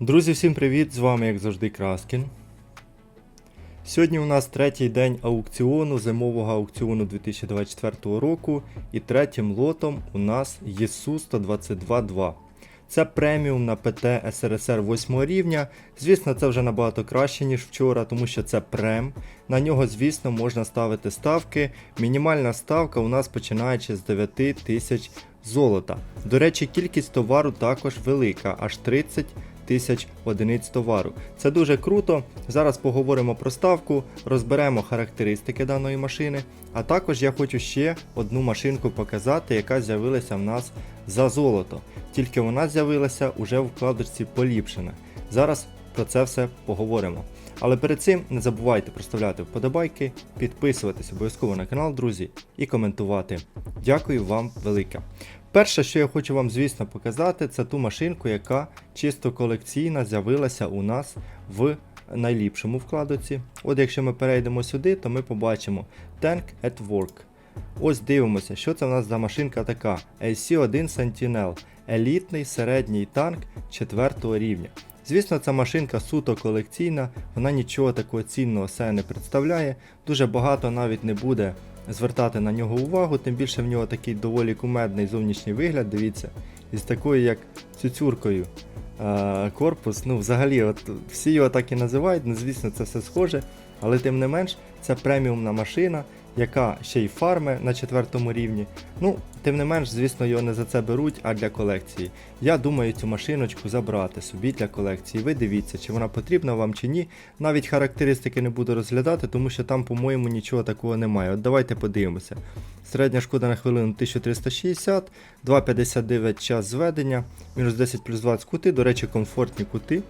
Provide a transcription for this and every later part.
Друзі, всім привіт! З вами, як завжди, Краскін. Сьогодні у нас третій день аукціону, зимового аукціону 2024 року, і третім лотом у нас ЄСУ 122.2. Це преміум на ПТ СРСР 8 рівня. Звісно, це вже набагато краще, ніж вчора, тому що це прем. На нього, звісно, можна ставити ставки. Мінімальна ставка у нас починаючи з 9 тисяч золота. До речі, кількість товару також велика, аж 30 тисяч одиниць товару. Це дуже круто. Зараз поговоримо про ставку, розберемо характеристики даної машини. А також я хочу ще одну машинку показати, яка з'явилася в нас за золото. Тільки вона з'явилася уже в вкладочці поліпшена. Зараз про це все поговоримо. Але перед цим не забувайте проставляти вподобайки, підписуватись обов'язково на канал, друзі, і коментувати. Дякую вам велике. Перше, що я хочу вам, звісно, показати, це ту машинку, яка чисто колекційна з'явилася у нас в найліпшому вкладоці. От якщо ми перейдемо сюди, то ми побачимо Tank at Work. Ось дивимося, що це в нас за машинка така. AC1 Sentinel. Елітний середній танк 4 рівня. Звісно, ця машинка суто колекційна, вона нічого такого цінного себе не представляє. Дуже багато навіть не буде звертати на нього увагу, тим більше в нього такий доволі кумедний зовнішній вигляд, дивіться, із такою як цюцюркою е, корпус. Ну, взагалі, от всі його так і називають, ну, звісно, це все схоже, але тим не менш, це преміумна машина, яка ще й фарме на четвертому рівні. Ну, тим не менш, звісно, його не за це беруть, а для колекції. Я думаю цю машиночку забрати собі для колекції. Ви дивіться, чи вона потрібна вам чи ні. Навіть характеристики не буду розглядати, тому що там, по-моєму, нічого такого немає. От давайте подивимося. Середня шкода на хвилину 1360, 2,59 час зведення, мінус 10 плюс 20 кути, до речі, комфортні кути.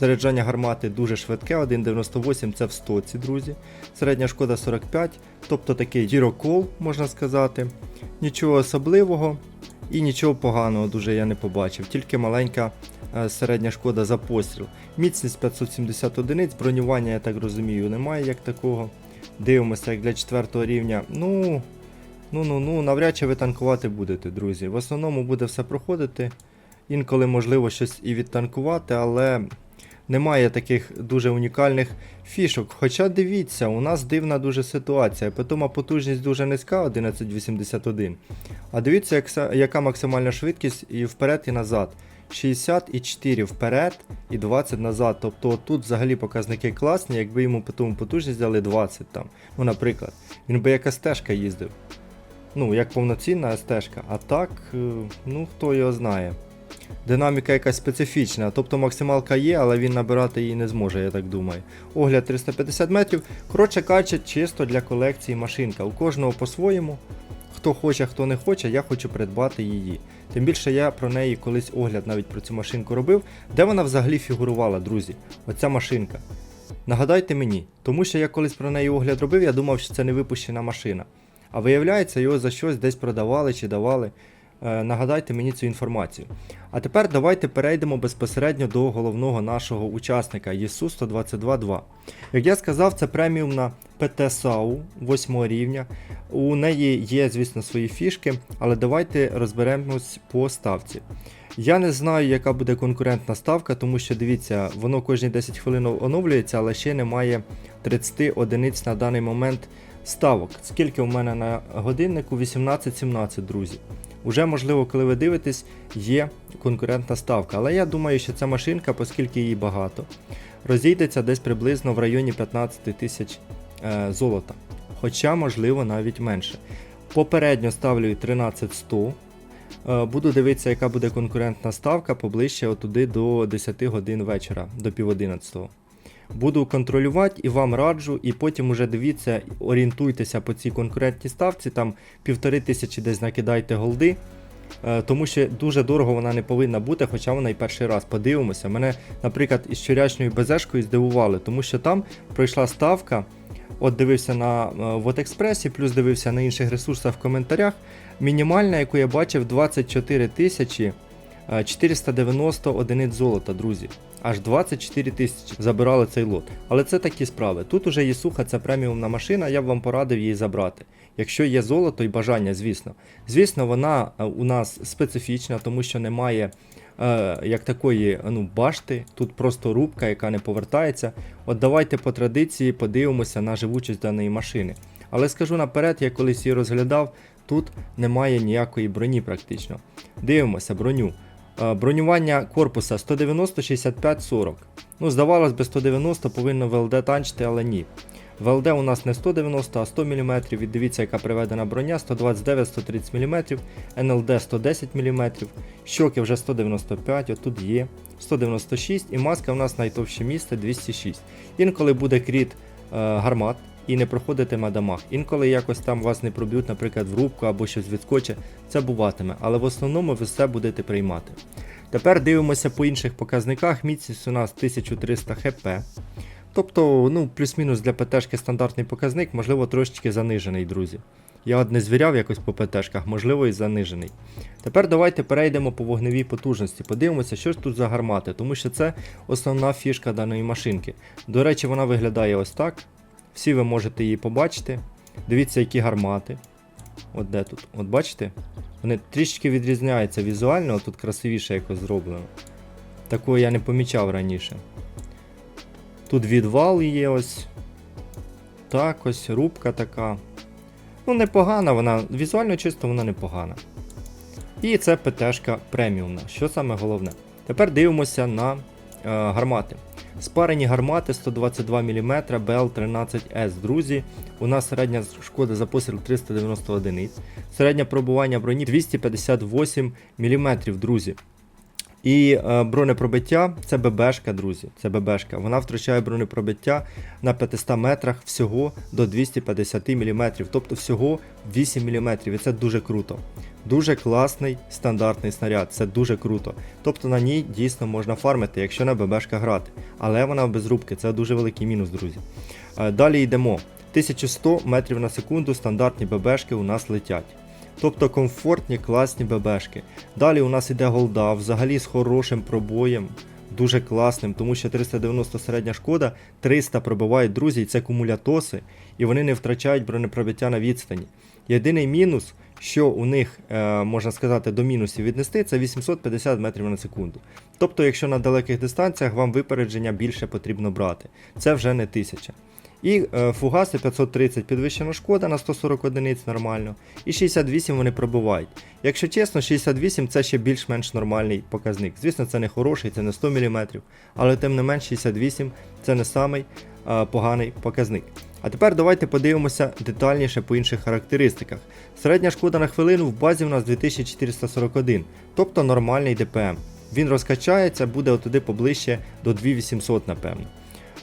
Заряджання гармати дуже швидке, 1,98 це в стоці, друзі. Середня шкода 45, тобто такий дірокол, можна сказати. Нічого особливого і нічого поганого дуже я не побачив, тільки маленька е, середня шкода за постріл. Міцність 570 одиниць, бронювання, я так розумію, немає як такого. Дивимося, як для 4 рівня. Ну, ну, ну, ну, навряд чи ви танкувати будете, друзі. В основному буде все проходити. Інколи можливо щось і відтанкувати, але немає таких дуже унікальних фішок. Хоча дивіться, у нас дивна дуже ситуація. Питома потужність дуже низька, 1181. А дивіться, як, яка максимальна швидкість і вперед, і назад. 64 вперед і 20 назад. Тобто тут взагалі показники класні, якби йому питому потужність взяли 20 там. Ну, наприклад, він би як стежка їздив. Ну, як повноцінна стежка. А так, е, ну хто його знає. Динаміка якась специфічна, тобто максималка є, але він набирати її не зможе, я так думаю. Огляд 350 метрів. Коротше кажучи, чисто для колекції машинка. У кожного по-своєму. Хто хоче, хто не хоче, я хочу придбати її. Тим більше я про неї колись огляд навіть про цю машинку робив, де вона взагалі фігурувала, друзі. Оця машинка. Нагадайте мені, тому що я колись про неї огляд робив, я думав, що це не випущена машина. А виявляється, його за щось десь продавали чи давали. Е, нагадайте мені цю інформацію. А тепер давайте перейдемо безпосередньо до головного нашого учасника ЄСУ 122.2. Як я сказав, це преміумна ПТ-САУ 8 рівня. У неї є, звісно, свої фішки, але давайте розберемось по ставці. Я не знаю, яка буде конкурентна ставка, тому що дивіться, воно кожні 10 хвилин оновлюється, але ще немає 30 одиниць на даний момент ставок. Скільки у мене на годиннику? 18-17, друзі. Уже можливо, коли ви дивитесь, є конкурентна ставка. Але я думаю, що ця машинка, оскільки її багато, розійдеться десь приблизно в районі 15 тисяч е, золота. Хоча, можливо, навіть менше. Попередньо ставлю 13100. Е, Буду дивитися, яка буде конкурентна ставка поближче отуди до 10 годин вечора, до пів 11. Буду контролювати і вам раджу, і потім уже дивіться, орієнтуйтеся по цій конкурентній ставці, там півтори тисячі десь накидайте голди. Е, Тому що дуже дорого вона не повинна бути, хоча вона і перший раз подивимося. Мене, наприклад, із вчорашньою безешкою здивували, тому що там пройшла ставка. От дивився на Вотекспресі, плюс дивився на інших ресурсах в коментарях. Мінімальна, яку я бачив, 24 тисячі е, 490 одиниць золота, друзі. Аж 24 тисячі забирали цей лот. Але це такі справи. Тут уже є суха, це преміумна машина, я б вам порадив її забрати. Якщо є золото і бажання, звісно. Звісно, вона е, у нас специфічна, тому що немає е, як такої ну, башти, тут просто рубка, яка не повертається. От давайте по традиції подивимося на живучість даної машини. Але скажу наперед, я колись її розглядав, тут немає ніякої броні практично. Дивимося броню. Е, Бронювання корпуса 190, 65, 40. Ну, здавалось би, 190 повинно ВЛД танчити, але ні. ВЛД у нас не 190, а 100 мм. І дивіться, яка приведена броня 129-130 мм, НЛД 110 мм, щоки вже 195, отут є 196 і маска у нас найтовще місце 206. Інколи буде кріт е, гармат і не проходитиме дамаг. Інколи якось там вас не проб'ють, наприклад, в рубку або щось відскоче, це буватиме, але в основному ви все будете приймати. Тепер дивимося по інших показниках. Міцність у нас 1300 хп. Тобто, ну, плюс-мінус для ПТшки стандартний показник, можливо, трошечки занижений, друзі. Я от не звіряв якось по ПТшках, можливо, і занижений. Тепер давайте перейдемо по вогневій потужності. Подивимося, що ж тут за гармати, тому що це основна фішка даної машинки. До речі, вона виглядає ось так. Всі ви можете її побачити. Дивіться, які гармати. От де тут? От бачите? Вони трішки відрізняються візуально, тут красивіше якось зроблено. Такого я не помічав раніше. Тут відвал є ось. Так, ось рубка така. Ну, непогана вона, візуально чисто вона непогана. І це ПТшка преміумна, що саме головне. Тепер дивимося на е, гармати. Спарені гармати 122 мм BL13S, друзі. У нас середня шкода за постріл 390 одиниць. Середнє пробування броні 258 мм, друзі. І е, бронепробиття це ББшка, друзі. Це ББшка. Вона втрачає бронепробиття на 500 метрах всього до 250 мм, тобто всього 8 мм. І це дуже круто. Дуже класний стандартний снаряд, це дуже круто. Тобто на ній дійсно можна фармити, якщо на ББшка грати. Але вона без рубки, це дуже великий мінус, друзі. Е, Далі йдемо. 1100 метрів на секунду стандартні ББшки у нас летять. Тобто комфортні, класні ББшки. Далі у нас іде голда, взагалі з хорошим пробоєм, дуже класним, тому що 390 середня шкода, 300 пробивають друзі, і це кумулятоси, і вони не втрачають бронепробиття на відстані. Єдиний мінус, що у них, е, можна сказати, до мінусів віднести, це 850 метрів на секунду. Тобто, якщо на далеких дистанціях вам випередження більше потрібно брати, це вже не 1000. І е, фугаси 530 підвищена шкода на 140 одиниць нормально. І 68 вони пробивають. Якщо чесно, 68 це ще більш-менш нормальний показник. Звісно, це не хороший, це не 100 мм, але тим не менш 68 це не самий е, поганий показник. А тепер давайте подивимося детальніше по інших характеристиках. Середня шкода на хвилину в базі у нас 2441, тобто нормальний ДПМ. Він розкачається, буде отуди поближче до 2800, напевно.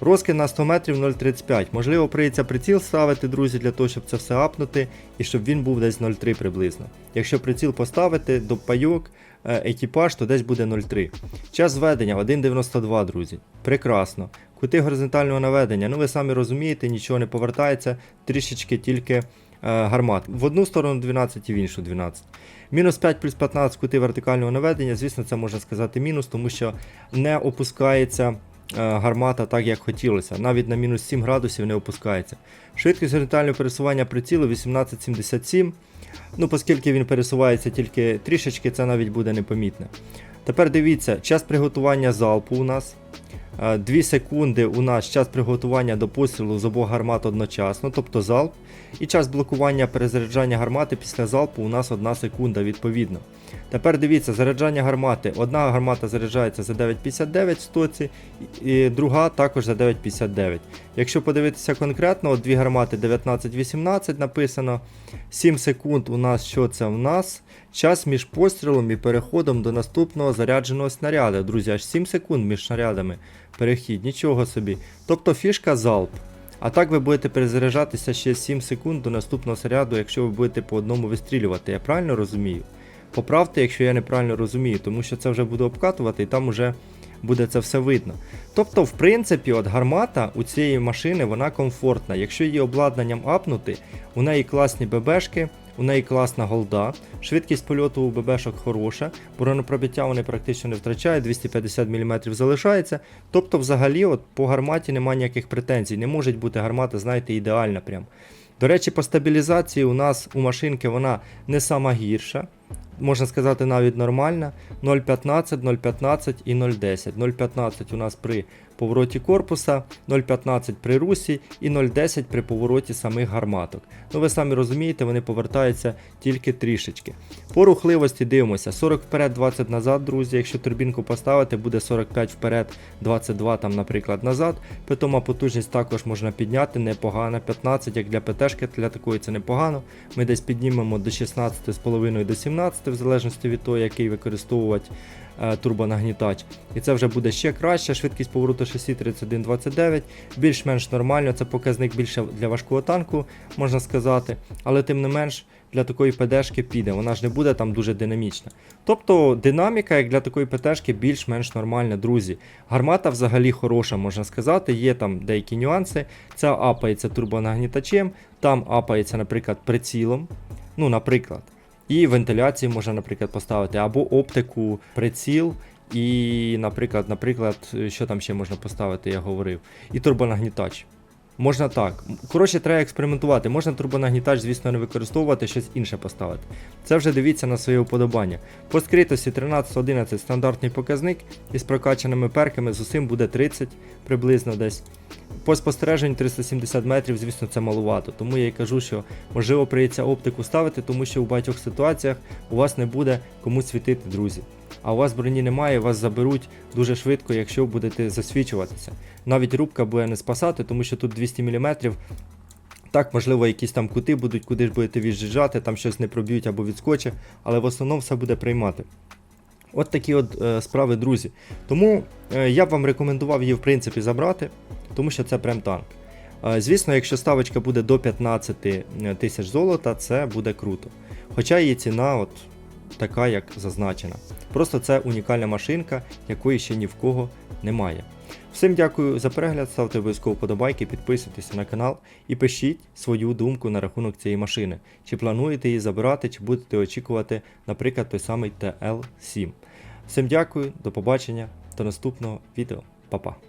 Розкид на 100 метрів 0,35. Можливо, прийдеться приціл ставити, друзі, для того, щоб це все апнути, і щоб він був десь 0,3 приблизно. Якщо приціл поставити до пайок, е, екіпаж, то десь буде 0,3. Час зведення 1,92, друзі. Прекрасно. Кути горизонтального наведення, ну ви самі розумієте, нічого не повертається, трішечки тільки е, гармат. В одну сторону 12 і в іншу 12. Мінус 5 плюс 15 кути вертикального наведення, звісно, це можна сказати мінус, тому що не опускається. Е, гармата так, як хотілося. Навіть на мінус 7 градусів не опускається. Швидкість горизонтального пересування прицілу 1877. Ну, оскільки він пересувається тільки трішечки, це навіть буде непомітне. Тепер дивіться, час приготування залпу у нас. 2 секунди у нас час приготування до пострілу з обох гармат одночасно, тобто залп. І час блокування перезаряджання гармати після залпу у нас 1 секунда відповідно. Тепер дивіться, заряджання гармати. Одна гармата заряджається за 9,59 в стоці, і друга також за 9,59. Якщо подивитися конкретно, от дві гармати 19-18 написано. 7 секунд у нас що це в нас? Час між пострілом і переходом до наступного зарядженого снаряду. Друзі, аж 7 секунд між снарядами перехід, нічого собі. Тобто фішка залп. А так ви будете перезаряджатися ще 7 секунд до наступного снаряду, якщо ви будете по одному вистрілювати. Я правильно розумію? Поправте, якщо я неправильно розумію, тому що це вже буду обкатувати і там уже буде це все видно. Тобто, в принципі, от гармата у цієї машини вона комфортна. Якщо її обладнанням апнути, у неї класні ББшки, у неї класна голда, швидкість польоту у ББшок хороша, бронепробиття вони практично не втрачають, 250 мм залишається. Тобто, взагалі, от по гарматі немає ніяких претензій. Не може бути гармата, знаєте, ідеальна прям. До речі, по стабілізації у нас у машинки вона не сама гірша. Можна сказати, навіть нормальна. 0,15, 0,15 і 0,10. 0,15 у нас при повороті корпуса, 0,15 при русі і 0,10 при повороті самих гарматок. Ну ви самі розумієте, вони повертаються тільки трішечки. По рухливості дивимося 40 вперед, 20 назад, друзі. Якщо турбінку поставити, буде 45 вперед, 22 там, наприклад, назад. Питома потужність також можна підняти, непогано. 15, як для ПТшки, для такої це непогано. Ми десь піднімемо до 16,5 до 17, в залежності від того, який використовувати е, турбонагнітач. І це вже буде ще краще. Швидкість повороту шасі 31,29, більш-менш нормально. Це показник більше для важкого танку, можна сказати. Але тим не менш для такої ПДшки піде, вона ж не буде там дуже динамічна. Тобто динаміка, як для такої ПТшки, більш-менш нормальна, друзі. Гармата взагалі хороша, можна сказати. Є там деякі нюанси. Ця апається турбонагнітачем, там апається, наприклад, прицілом. Ну, наприклад. І вентиляцію можна, наприклад, поставити, або оптику, приціл. І, наприклад, наприклад, що там ще можна поставити, я говорив. І турбонагнітач. Можна так. Коротше, треба експериментувати. Можна турбонагнітач, звісно, не використовувати, щось інше поставити. Це вже дивіться на своє уподобання. По скритості 13-11 стандартний показник, із прокачаними перками з усім буде 30 приблизно десь. По спостереженню 370 метрів, звісно, це малувато. Тому я і кажу, що можливо прийдеться оптику ставити, тому що у багатьох ситуаціях у вас не буде кому світити, друзі. А у вас броні немає, вас заберуть дуже швидко, якщо будете засвічуватися. Навіть рубка буде не спасати, тому що тут 200 мм. Так, можливо, якісь там кути будуть, куди ж будете від'їжджати, там щось не проб'ють або відскочить, але в основному все буде приймати. От такі от е, справи, друзі. Тому е, я б вам рекомендував її в принципі забрати, тому що це прям танк. Е, звісно, якщо ставочка буде до 15 тисяч золота, це буде круто. Хоча її ціна от така, як зазначена. Просто це унікальна машинка, якої ще ні в кого немає. Всім дякую за перегляд, ставте обов'язково подобайки, підписуйтесь на канал і пишіть свою думку на рахунок цієї машини. Чи плануєте її забирати, чи будете очікувати, наприклад, той самий TL7. Всім дякую, до побачення, до наступного відео. Па-па.